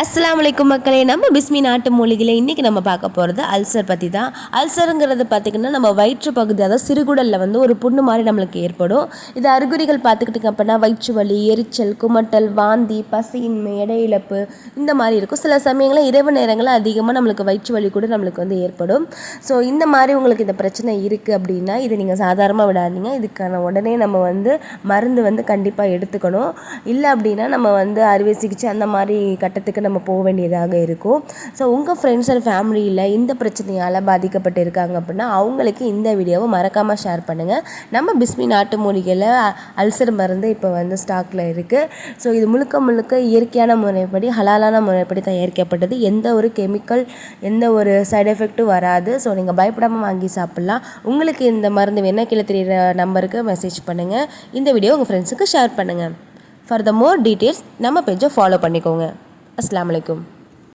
அஸ்ஸலாமு மக்களே நம்ம பிஸ்மி நாட்டு மூலிகையில் இன்றைக்கி நம்ம பார்க்க போகிறது அல்சர் பற்றி தான். அல்சருங்கிறது பார்த்திங்கன்னா நம்ம வயிற்று பகுதி அதாவது சிறுகுடலில் வந்து ஒரு புண்ணு மாதிரி நம்மளுக்கு ஏற்படும். இது அறிகுறிகள் பார்த்துக்கிட்டிங்க அப்படின்னா வயிற்று வலி எரிச்சல் குமட்டல் வாந்தி பசியின்மை எடை இழப்பு இந்த மாதிரி இருக்கும். சில சமயங்களில் இரவு நேரங்களில் அதிகமாக நம்மளுக்கு வயிற்று வலி கூட நம்மளுக்கு வந்து ஏற்படும். ஸோ இந்த மாதிரி உங்களுக்கு இந்த பிரச்சனை இருக்குது அப்படின்னா இதை நீங்கள் சாதாரணமாக விடாதீங்க. இதுக்கான உடனே நம்ம வந்து மருந்து வந்து கண்டிப்பாக எடுத்துக்கணும். இல்லை அப்படின்னா நம்ம வந்து அறுவை சிகிச்சை அந்த மாதிரி கட்டத்துக்கு நம்ம நம்ம போக வேண்டியதாக இருக்கும். ஸோ உங்கள் ஃப்ரெண்ட்ஸ் அண்ட் ஃபேமிலியில் இந்த பிரச்சனையால் பாதிக்கப்பட்டு இருக்காங்க அப்படின்னா அவங்களுக்கு இந்த வீடியோவை மறக்காமல் ஷேர் பண்ணுங்கள் நம்ம பிஸ்மி நாட்டு மூலிகையில் அல்சர் மருந்து இப்போ வந்து ஸ்டாக்கில் இருக்குது ஸோ இது முழுக்க முழுக்க இயற்கையான முறைப்படி ஹலாலான முறைப்படி தயாரிக்கப்பட்டது. எந்த ஒரு கெமிக்கல் எந்த ஒரு சைடு எஃபெக்ட்டும் வராது. ஸோ நீங்கள் பயப்படாமல் வாங்கி சாப்பிட்லாம். உங்களுக்கு இந்த மருந்து வேணால் கீழே தெரியுற நம்பருக்கு மெசேஜ் பண்ணுங்கள் இந்த வீடியோ உங்கள் ஃப்ரெண்ட்ஸுக்கு ஷேர் பண்ணுங்கள் ஃபார் த மோர் டீட்டெயில்ஸ் நம்ம பேஜை ஃபாலோ பண்ணிக்கோங்க. அஸ்லாம் வலைக்கும்